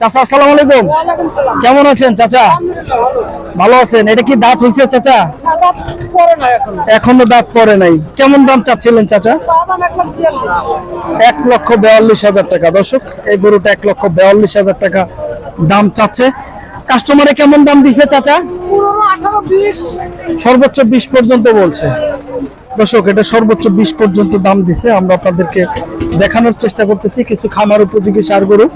চাচা আসসালামু আলাইকুম। কেমন আছেন চাচা? ভালো আছেন? এটা কি দাঁত হয়েছে চাচা? এখনও। দাঁত পড়ে নাই। কেমন দাম চাচ্ছিলেন চাচা? এক লক্ষ বেয়াল্লিশ হাজার টাকা। দর্শক এই গরুটা এক লক্ষ বেয়াল্লিশ হাজার টাকা দাম চাচ্ছে। কাস্টমারে কেমন দাম দিছে চাচা? সর্বোচ্চ বিশ পর্যন্ত বলছে। দর্শক এটা সর্বোচ্চ বিশ পর্যন্ত দাম দিছে। আমরা আপনাদেরকে দেখানোর চেষ্টা করতেছি। কিছু খামার উপযোগী সার গরু।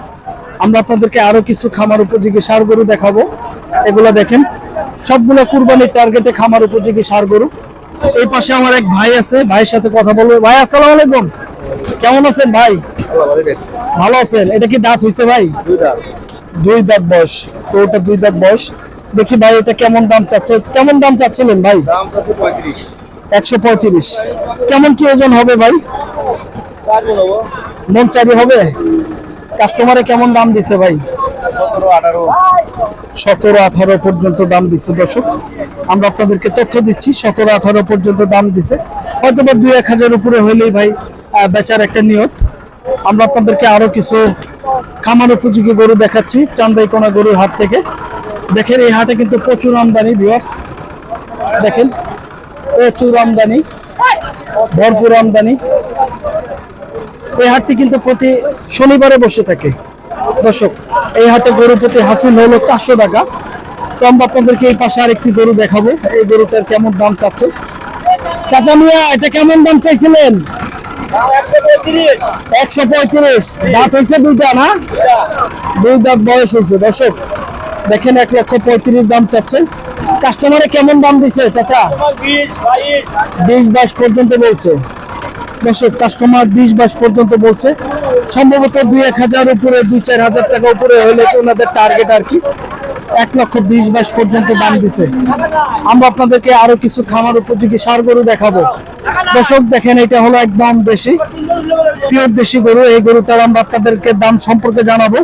আমরা আপনাদেরকে আরও কিছু খামার উপযোগী সার গরু দেখাবো। এগুলা দেখেন সবগুলো কুরবানির টার্গেটে খামার উপযোগী সার গরু। এই পাশে আমার এক ভাই আছে ভাইয়ের সাথে কথা বলব। ভাই আসসালামু আলাইকুম। কেমন আছেন ভাই? ভালো আছেন? এটা কি দাঁত হয়েছে ভাই? দুই দাঁত। বয়স। তো ওটা দুই দাঁত বয়স। দেখি ভাই এটা কেমন দাম চাচ্ছে? কেমন দাম চাচ্ছিলেন ভাই? একশো পঁয়ত্রিশ। কেমন কি ওজন হবে ভাই? মন চারি হবে? কাস্টমারে কেমন দাম দিছে ভাই? সতেরো আঠারো। পর্যন্ত দাম দিছে দর্শক। আমরা আপনাদেরকে তথ্য দিচ্ছি সতেরো আঠারো পর্যন্ত দাম দিছে। হয়তো বা দুই এক হাজার উপরে হইলেই ভাই বেচার একটা নিয়ত। আমরা আপনাদেরকে আরও কিছু খামার উপযোগী গরু দেখাচ্ছি চান্দাই কোনা গরুর হাট থেকে। দেখেন এই হাটে কিন্তু প্রচুর আমদানি ভিউয়ার্স দেখেন প্রচুর আমদানি ভরপুর আমদানি। এই হাটটি কিন্তু প্রতি শনিবারে বসে থাকে। দর্শক এই হাটে গরু প্রতি হাসিল হলো চারশো টাকা। তো আমরা আপনাদেরকে এই পাশে আরেকটি গরু দেখাবো। এই গরুটার কেমন দাম চাচ্ছে চাচা মিয়া এটা কেমন দাম চাইছিলেন? একশো পঁয়ত্রিশ। দাঁত হয়েছে দুইটা না? দুই দাঁত বয়স হয়েছে। দর্শক দেখেন এক লক্ষ পঁয়ত্রিশ দাম চাচ্ছে। কাস্টমারে কেমন দাম দিছে চাচা? বিশ বাইশ পর্যন্ত বলছে। দর্শক কাস্টমার বিশ বাইশ পর্যন্ত বলছে। সম্ভবত দুই এক হাজার উপরে দুই চার হাজার টাকা উপরে হলে ওনাদের টার্গেট আর কি। এক লক্ষ বিশ বাইশ পর্যন্ত দাম দিছে। আমরা আপনাদেরকে আরও কিছু খামার উপযোগী সার গরু দেখাবো। দর্শক দেখেন এটা হলো একদম বেশি পিওর দেশি গরু। এই গরুটার আমরা আপনাদেরকে দাম সম্পর্কে জানাব।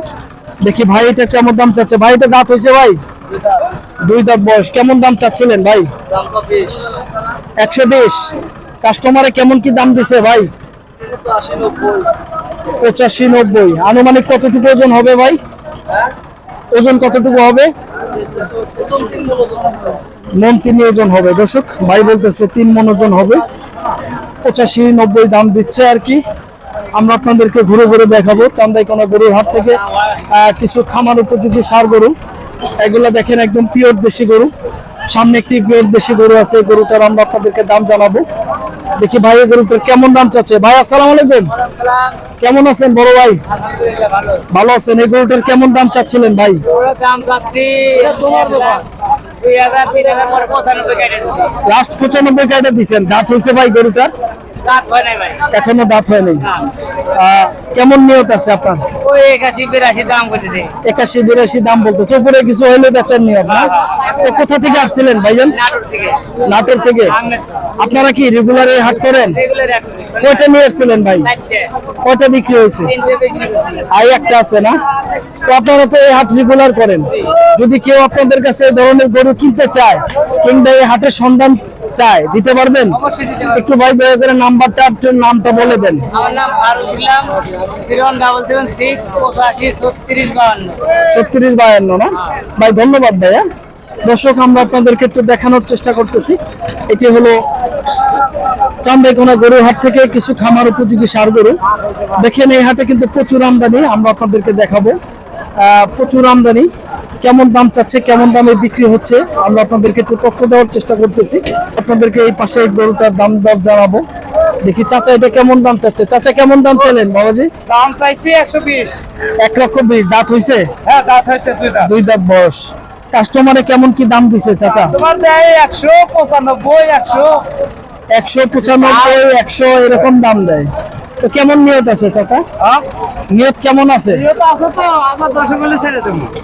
দেখি ভাই এটা কেমন দাম চাচ্ছে? ভাই এটা দাঁত হয়েছে ভাই? দুই দাঁত বয়স। কেমন দাম চাচ্ছিলেন ভাই? একশো বিশ। কাস্টমারে কেমন কি দাম দিছে ভাই? পঁচাশি নব্বই। আনুমানিক কতটুকু ওজন হবে ভাই? ওজন কতটুকু হবে? মন তিনি ওজন হবে। দর্শক, ভাই বলতেছে তিন মন ওজন হবে। পঁচাশি নব্বই দাম দিচ্ছে আর কি। আমরা আপনাদেরকে ঘুরে ঘুরে দেখাবো চান্দাইকোনা গরুর হাট থেকে কিছু খামার উপযোগী সার গরু। এগুলো দেখেন একদম পিওর দেশি গরু। সামনে একটি পিওর দেশি গরু আছে। গরুটার আমরা আপনাদেরকে দাম জানাব। দেখি ভাই গরুটার কেমন দাম চাচ্ছে। ভাই আসসালাম আলাইকুম। কেমন আছেন বড় ভাই? ভালো আছেন। এই গরুটার কেমন দাম চাচ্ছিলেন ভাই? দাম চাচ্ছি লাস্ট পঁচানব্বই কাটা দিচ্ছেন দাঁত হয়েছে ভাই গরুটার? দাঁত হয় নাই ভাই। এখনও দাঁত হয়নি আহ, কেমন নিয়ত আছে আপনার? একাশি বিরাশি দাম করতেছে। একাশি বিরাশি দাম বলতেছে। উপরে কিছু হইলে বেচার নিয়ত না? তো কোথা থেকে আসছিলেন ভাইজান? নাটোর থেকে। আপনারা কি রেগুলারে হাট করেন? কয়টা নিয়ে এসেছিলেন ভাই? কয়টা বিক্রি হয়েছে? আই একটা আছে না? তো আপনারা তো এই হাট রেগুলার করেন। যদি কেউ আপনাদের কাছে এই ধরনের গরু কিনতে চায় কিংবা এই হাটের সন্ধান চায় দিতে পারবেন? একটু ভাই দয়া করে নাম্বারটা আপনার নামটা বলে দেন। আমার নাম ফারুক ইসলাম ছত্রিশ বায়ান্ন না? ভাই ধন্যবাদ ভাইয়া। দর্শক আমরা আপনাদেরকে একটু দেখানোর চেষ্টা করতেছি। এটি হলো চান্দাইকোনা গরুর হাট থেকে কিছু খামার উপযোগী সার গরু। দেখেন এই হাটে কিন্তু প্রচুর আমদানি আমরা আপনাদেরকে দেখাবো। আহ, প্রচুর আমদানি। কেমন দাম চাচ্ছে কেমন দামে বিক্রি হচ্ছে আমরা আপনাদেরকে একটু তথ্য দেওয়ার চেষ্টা করতেছি। আপনাদেরকে এই পাশে এই গরুটার দাম দর জানাব। দেখি চাচা এটা কেমন দাম চাচ্ছে? চাচা কেমন দাম চাইলেন বাবাজি? দাম চাইছি একশো বিশ। এক লক্ষ বিশ। দাঁত হয়েছে হ্যাঁ দাঁত হয়েছে দুই দাঁত। দুই দাঁত বয়স। কাস্টমারে কেমন কি দাম দিছে চাচা? তোমার দেয় একশো পঁচানব্বই একশো। একশো পঁচানব্বই একশো এরকম দাম দেয়। তো কেমন নিয়ত আছে চাচা? নিয়ত কেমন আছে?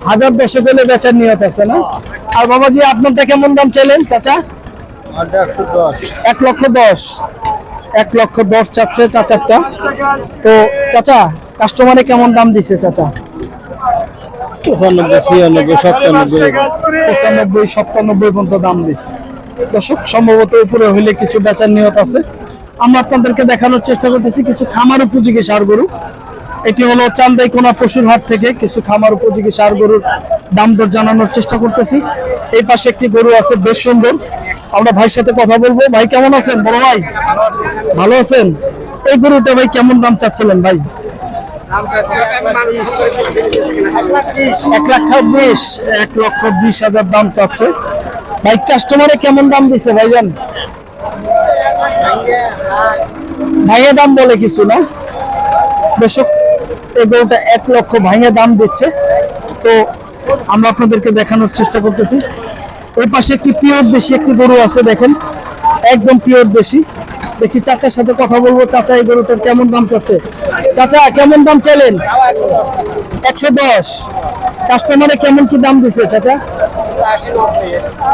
হাজার দশে পেলে বেচার নিয়ত আছে না? আর বাবাজি আপনারটা কেমন দাম চাইলেন চাচা? এক লক্ষ দশ। এক লক্ষ দশ চাচ্ছে চাচারটা। তো চাচা কাস্টমারে কেমন দাম দিছে চাচা? পঁচানব্বই ছিয়ানব্বই সাতানব্বই। পঁচানব্বই সপ্তানব্বই পর্যন্ত দাম দিছে। দর্শক সম্ভবত উপরে হইলে কিছু বেচার নিয়ত আছে। আমরা আপনাদেরকে দেখানোর চেষ্টা করতেছি কিছু খামার উপযোগী সার গরু। এটি হলো চান্দাইকোনা পশুর হাট থেকে কিছু খামার উপযোগী সার গরুর দাম দর জানানোর চেষ্টা করতেছি। এই পাশে একটি গরু আছে, বেশ সুন্দর। আমরা ভাইয়ের সাথে কথা বলব। ভাই, কেমন আছেন? বড় ভাই? ভালো আছেন? এই গরুটা ভাই কেমন দাম চাচ্ছিলেন ভাই? এক লক্ষ বিশ এক লক্ষ বিশ হাজার দাম চাচ্ছে। ভাই কাস্টমারে কেমন দাম দিছে ভাইজান? ভাইয়া দাম বলে কিছু না। দর্শক এই গরুটা এক লক্ষ ভাঙে দাম দিচ্ছে। তো আমরা আপনাদেরকে দেখানোর চেষ্টা করতেছি। ওই পাশে একটি পিওর দেশি একটি গরু আছে দেখেন। একদম পিওর দেশি। দেখি চাচার সাথে কথা বলব। চাচা এই গরুটার কেমন দাম চাচ্ছে? চাচা কেমন দাম চাইলেন? একশো দশ। কাস্টমারে কেমন কি দাম দিছে চাচা?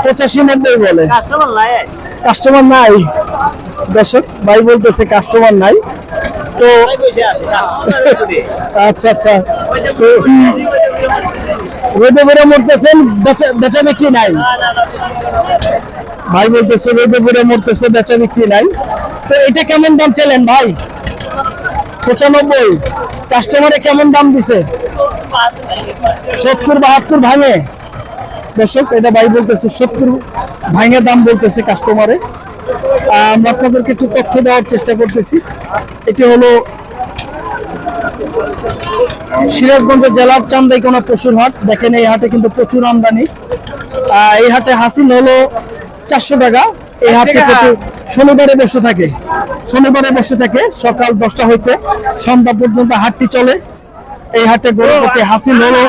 পঁচাশি নব্বই। বলে। কাস্টমার নাই? দর্শক, ভাই বলতেছে কাস্টমার নাই। তো আচ্ছা আচ্ছা। রোদে বেড়ে মরতেছেন, বেচা- বিক্রি নাই। ভাই বলতেছে রোদে বেড়ে মরতেছে, বেচা বিক্রি নাই। তো এটা কেমন দাম চাইলেন ভাই? পঁচানব্বই। কাস্টমারে কেমন দাম দিছে? সত্তর, বাহাত্তর ভাঙে। দর্শক, এটা ভাই বলতেছে সত্তর ভাঙে দাম বলতেছে কাস্টমারে আমরা আপনাদেরকে একটু তথ্য দেওয়ার চেষ্টা করতেছি। এটি হলো সিরাজগঞ্জ জেলার চান্দাইকোনা পশুর হাট। দেখেন এই হাটে কিন্তু প্রচুর আমদানি। এই হাটে হাসিল হলো চারশো টাকা। এই হাটে প্রতি শনিবারে বসে থাকে। শনিবারে বসে থাকে সকাল দশটা হইতে সন্ধ্যা পর্যন্ত হাটটি চলে। এই হাটে গরু হাসিল হলো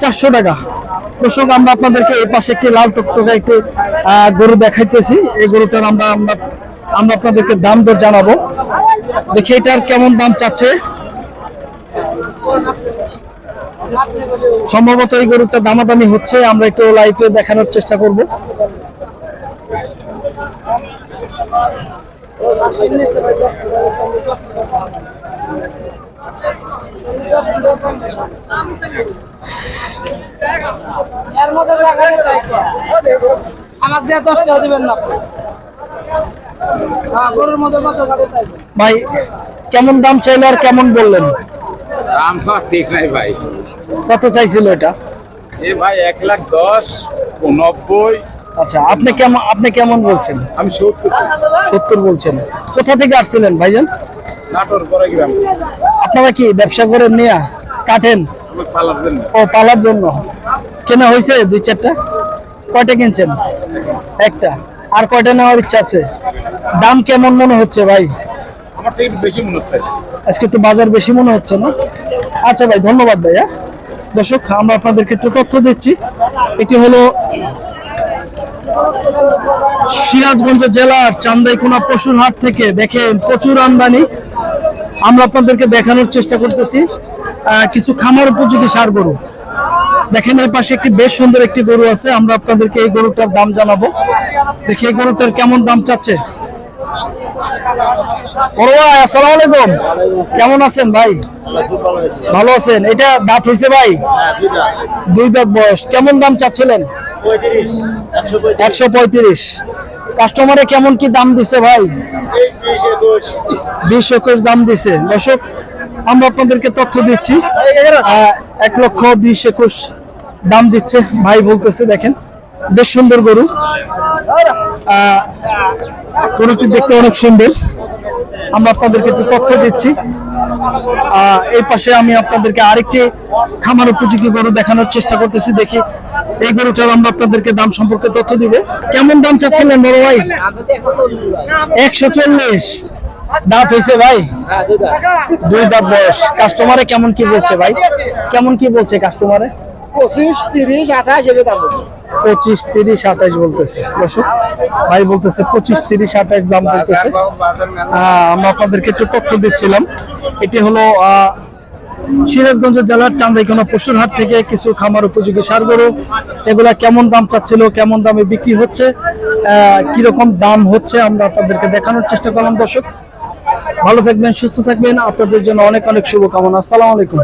চারশো টাকা। দর্শক, আমরা আপনাদেরকে এই পাশে একটি লাল টকটকা একটি গরু দেখাইতেছি। এই গরুটার আমরা আমরা আমরা আপনাদেরকে দাম দর জানাব। দেখি এটার কেমন দাম চাচ্ছে। সম্ভবত এই গরুটা দামাদামি হচ্ছে, আমরা একটু লাইফে দেখানোর চেষ্টা করব। এর মধ্যে টাকা নেই তো। আমাকে দিয়ে দশ টাকা দিবেন না। হ্যাঁ গরুর মধ্যে কত ভাই কেমন দাম চাইলো আর কেমন বললেন? দাম সব ঠিক নাই ভাই। কত চাইছিল এটা? এ ভাই এক লাখ দশ নব্বই। আচ্ছা আপনি কেমন আপনি কেমন বলছেন? আমি সত্তর সত্তর বলছেন। কোথা থেকে আসছিলেন ভাইজান? নাটোর পরে গ্রাম। আপনারা কি ব্যবসা করেন নিয়ে? কাটেন? ও পালার জন্য। কেনা হয়েছে দুই চারটা? কয়টা কিনছেন? একটা। আর কয়টা নেওয়ার ইচ্ছা আছে? দাম কেমন মনে হচ্ছে ভাই? আমার বেশি মনে হচ্ছে আজকে একটু বাজার বেশি মনে হচ্ছে না? আচ্ছা ভাই ধন্যবাদ ভাইয়া। দর্শক আমরা আপনাদেরকে একটু তথ্য দিচ্ছি। এটি হলো সিরাজগঞ্জ জেলার চান্দাইকোনা পশুর হাট থেকে দেখেন প্রচুর আমদানি। আমরা আপনাদেরকে দেখানোর চেষ্টা করতেছি। কিছু খামার উপযোগী সার গরু। দেখেন এর পাশে একটি বেশ সুন্দর একটি গরু আছে আমরা আপনাদেরকে এই গরুটার দাম জানাব। দেখি এই গরুটার কেমন দাম চাচ্ছে? আসসালামু আলাইকুম। কেমন আছেন ভাই? ভালো আছেন। এটা দাঁত হয়েছে ভাই? দুই দাঁত বয়স। কেমন দাম চাচ্ছিলেন? একশো পঁয়ত্রিশ। কাস্টমারে কেমন কি দাম দিছে ভাই? বিশ একুশ দাম দিছে। দর্শক আমরা আপনাদেরকে তথ্য দিচ্ছি। এক লক্ষ বিশ একুশ দাম দিচ্ছে। ভাই বলতেছে, দেখেন, বেশ সুন্দর গরু। গরুটি দেখতে অনেক সুন্দর। আমরা আপনাদেরকে একটু তথ্য দিচ্ছি। এই পাশে আমি আপনাদেরকে আরেকটি খামার উপযোগী গরু দেখানোর চেষ্টা করতেছি। দেখি এই গরুটার আমরা আপনাদেরকে দাম সম্পর্কে তথ্য দিব। কেমন দাম চাচ্ছিলেন বড় ভাই? একশো চল্লিশ। দাঁত হয়েছে ভাই? দুই দাঁত। বয়স। কাস্টমারে কেমন কি বলছে ভাই? কেমন কি বলছে কাস্টমারে পঁচিশ তিরিশ আঠাশ দাম বলতেছে পঁচিশ তিরিশ আঠাশ বলতেছে। দর্শক ভাই বলতেছে পঁচিশ তিরিশ আঠাশ দাম বলতেছে। আমরা আপনাদেরকে একটু তথ্য দিচ্ছিলাম। এটি হলো আহ, সিরাজগঞ্জ জেলার চান্দাইকোনা পশুর হাট থেকে কিছু খামার উপযোগী সার গরু। এগুলা কেমন দাম চাচ্ছিল কেমন দামে বিক্রি হচ্ছে আহ, কীরকম দাম হচ্ছে আমরা আপনাদেরকে দেখানোর চেষ্টা করলাম দর্শক। ভালো থাকবেন সুস্থ থাকবেন। আপনাদের জন্য অনেক অনেক শুভকামনা। আসসালামু আলাইকুম।